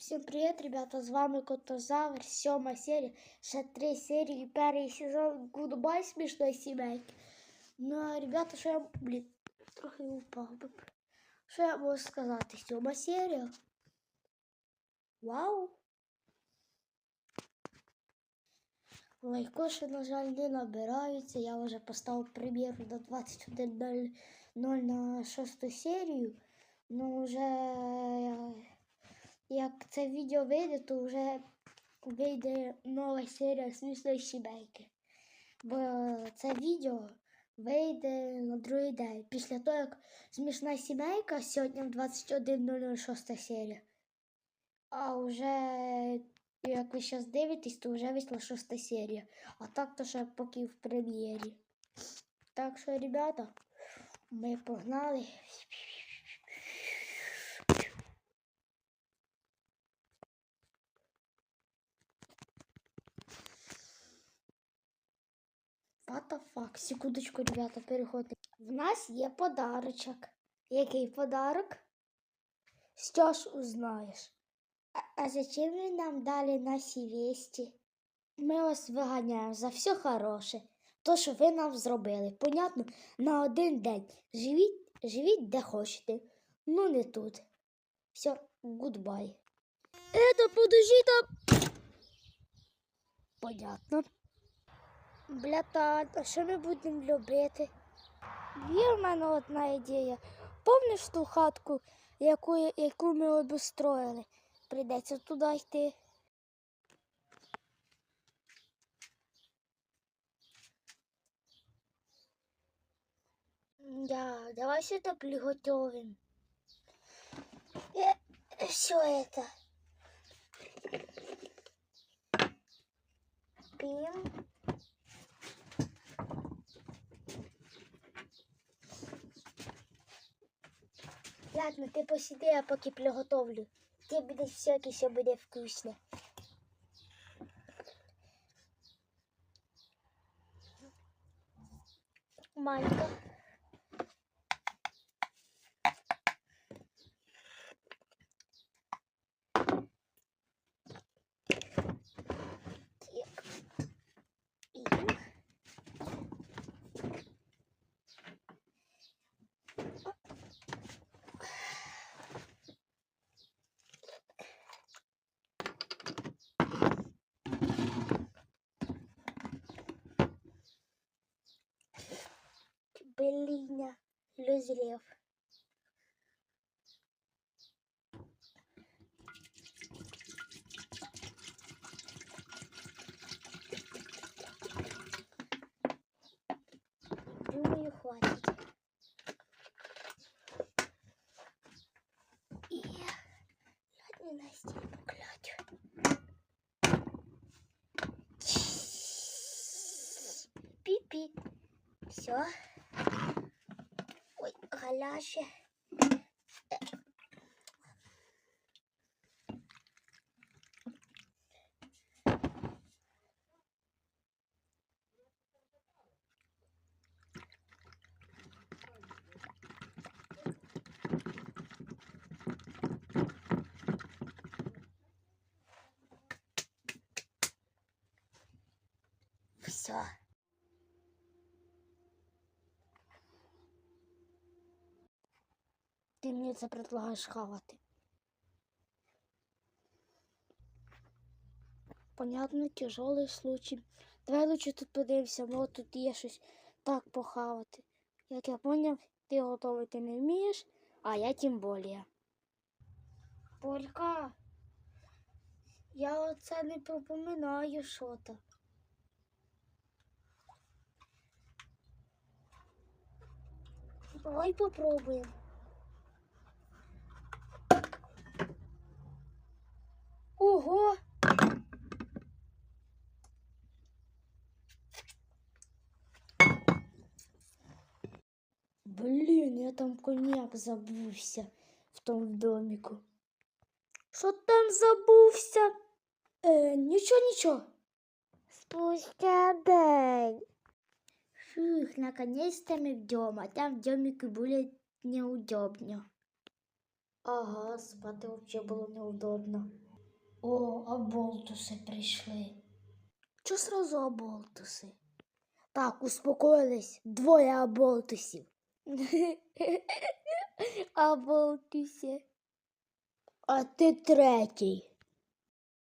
Всім привіт, ребята! З вами Котозавр, сьома серія, ще три серії, перший сезон Гудбай смішної сімейки. Ну, а, ребята, що я, блін, трохи упав. Що я можу сказати? Сьома серія. Вау! Лайкоші, на жаль, не набираються. Я вже поставив прем'єру на 21.00 на шосту серію. Ну, вже це відео вийде, то вже вийде нова серія смішної сімейки. Бо це відео вийде на другий день. Після того, як смішна сімейка сьогодні в 21.06 серія. А вже, як ви зараз дивитесь, то вже вийшла шоста серія. А так то ще поки в прем'єрі. Так що, ребята, ми погнали. Fuck? Секундочку, ребята, переходьте. В нас є подарочок. Який подарок? Що ж узнаєш? А, а зачем ви нам дали наші вісті? Ми вас виганяємо за все хороше. То, що ви нам зробили. Понятно, на один день. Живіть, живіть де хочете. Ну не тут. Все, гудбай. Это подожди там. Понятно. Блята, а що ми будемо любити? Є в мене одна ідея. Помниш ту хатку, яку, яку ми обустроїли? Прийдеться туди йти. Да, давай сюда приготовим. Все это. Пим. Ладно, ти посиди, я поки приготовлю. Ти будеш всяке, що буде вкусне. Манька. Белиня Люзрев. Думаю, хватит. И ладно, Настя, поклять. Пи-пи. Все. Галяще. Все. Ти мені це предлагаєш хавати. Понятно, тяжелий случай. Давай лучше тут подивимося, може тут є щось так похавати. Як я поняв, ти готувати не вмієш, а я тим більше. Полька, я оце не пропоминаю що-то. Давай попробуємо. Блін, я там коньяк забувся в тому доміку. Що там забувся? Е, нічого, нічого. Спустя день. Фух, наконец-то мы вдома. Там в домике будет неудобно. Ага, спати взагалі було неудобно. О, оболтуси прийшли. Чого сразу оболтуси? Так, успокоїлись. Двоє оболтусів. Оболтуси. А ти третій.